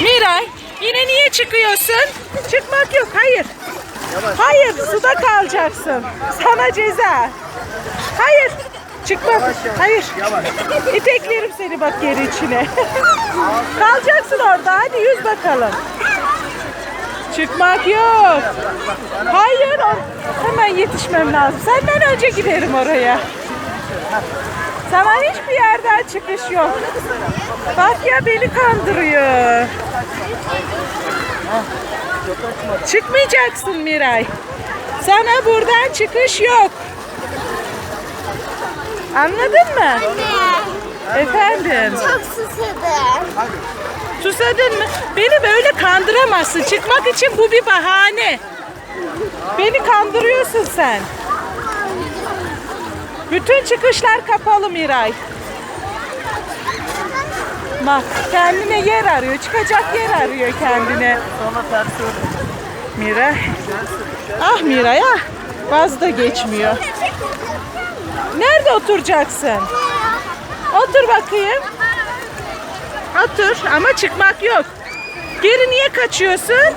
Miray yine niye çıkıyorsun? Çıkmak yok hayır. Hayır suda kalacaksın. Sana ceza. Hayır. Çıkma. Hayır. İteklerim seni bak geri içine. Kalacaksın orada. Hadi yüz bakalım. Çıkmak yok. Hayır. Hemen yetişmem lazım. Senden önce giderim oraya. Sana hiçbir yerden çıkış yok. Bak ya beni kandırıyor. Çıkmayacaksın Miray. Sana buradan çıkış yok. Anladın mı? Anne. Efendim. Çok susadım. Susadın mı? Beni böyle kandıramazsın. Çıkmak için bu bir bahane. Beni kandırıyorsun sen. Bütün çıkışlar kapalı Miray. Bak kendine yer arıyor. Çıkacak yer arıyor kendine. Sonra ters öyle. Miray. Ah Miray ah. Vaz da geçmiyor. Nerede oturacaksın? Otur bakayım. Otur ama çıkmak yok. Geri niye kaçıyorsun?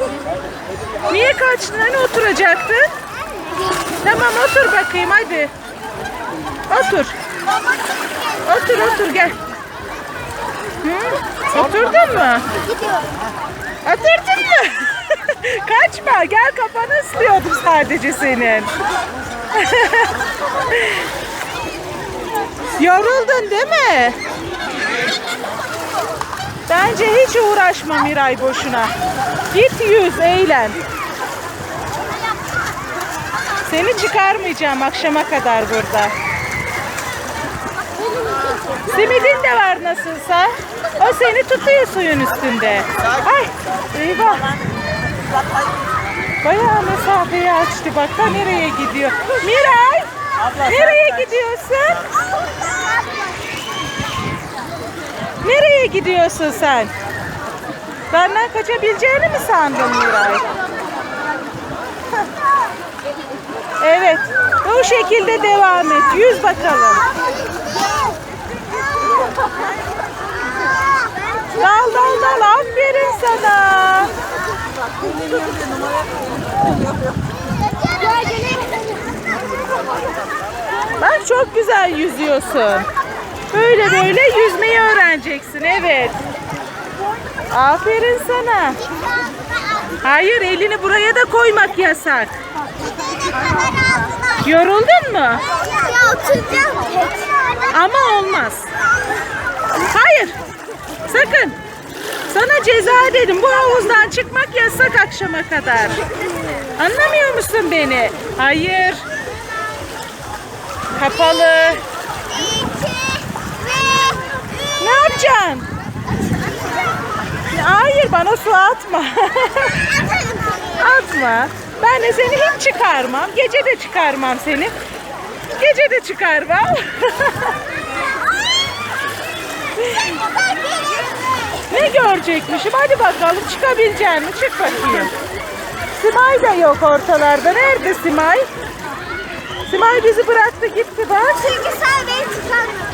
Niye kaçtın? Hani oturacaktın? Tamam otur bakayım hadi. Otur. Otur otur gel. Hı? Oturdun mu? Oturdun mu? Kaçma gel kafanı ıslıyordum sadece senin. Yoruldun değil mi? Bence hiç uğraşma Miray boşuna. Git yüz, eğlen. Seni çıkarmayacağım akşama kadar burada. Simidin de var nasılsa. O seni tutuyor suyun üstünde. Ay eyvah. Bayağı mesafeyi açtı. Bak da nereye gidiyor. Miray nereye gidiyorsun? Nereye gidiyorsun sen? Benden kaçabileceğini mi sandın Miray? Evet. Bu şekilde devam et. Yüz bakalım. Dal dal dal. Aferin sana. Bak çok güzel yüzüyorsun. Böyle böyle yüzmeyi öğreneceksin. Evet. Aferin sana. Hayır elini buraya da koymak yasak. Yoruldun mu? Ama olmaz. Hayır. Sakın. Sana ceza dedim. Bu havuzdan çıkmak yasak akşama kadar. Anlamıyor musun beni? Hayır. Kapalı. Ne yapacaksın? Hayır bana su atma. atma. Ben de seni hiç çıkarmam. Gece de çıkarmam seni. Gece de çıkarmam. Ne görecekmişim? Hadi bakalım çıkabilecek mi? Çık bakayım. Simay da yok ortalarda. Nerede Simay? Simay bizi bıraktı gitti bak. Çünkü sen beni çıkarmadın.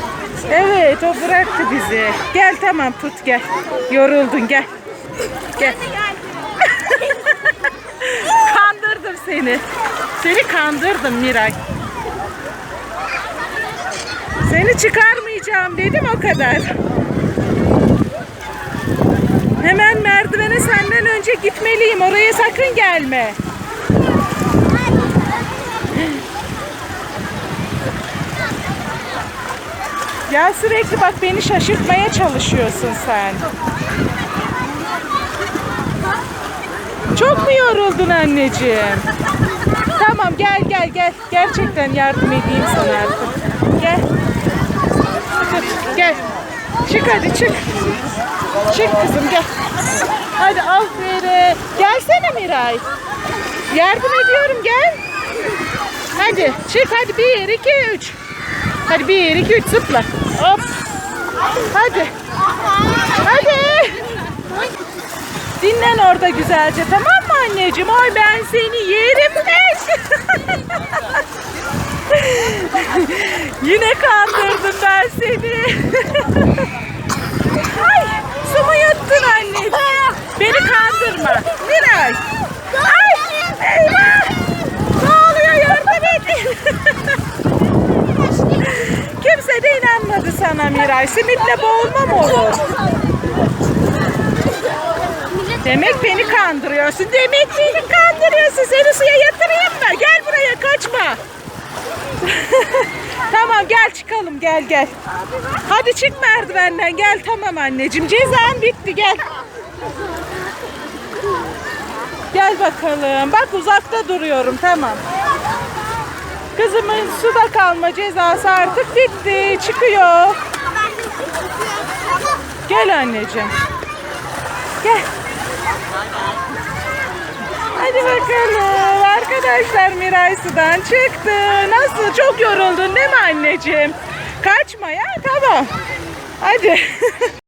Evet o bıraktı bizi. Gel tamam tut gel. Yoruldun gel. Gel. kandırdım seni. Seni kandırdım Miray. Seni çıkarmayacağım dedim o kadar. Hemen merdivene senden önce gitmeliyim. Oraya sakın gelme. Ya sürekli bak beni şaşırtmaya çalışıyorsun sen. Çok mu yoruldun anneciğim? Tamam gel gel gel. Gerçekten yardım edeyim sana artık. Gel. Gel. Çık hadi çık. Çık kızım gel. Hadi aferin. Gelsene Miray. Yardım ediyorum gel. Hadi çık hadi bir iki üç. Hadi bir iki üç zıpla. Hop. Hadi. Hadi. Dinlen orada güzelce tamam mı anneciğim? Ay ben seni yerim ben. Yine kandırdım bebire. Ay suma yattın anne. Beni kandırma. Miray. Ay eyvah. Ne oluyor yardım edin. Kimse de inanmadı sana Miray. Simitle boğulma mı olur? Demek beni kandırıyorsun. Demek beni kandırıyorsun. Seni suya yatırayım mı? Gel buraya kaçma. tamam gel çıkalım gel gel. Hadi çık merdivenden gel tamam anneciğim. Cezan bitti gel. Gel bakalım. Bak uzakta duruyorum tamam. Kızımın suda kalma cezası artık bitti. Çıkıyor. Gel anneciğim. Gel. Hadi bakalım. Arkadaşlar Miray sudan çıktı. Nasıl? Çok yoruldun değil mi anneciğim? Kaçma ya. Tamam. Hadi.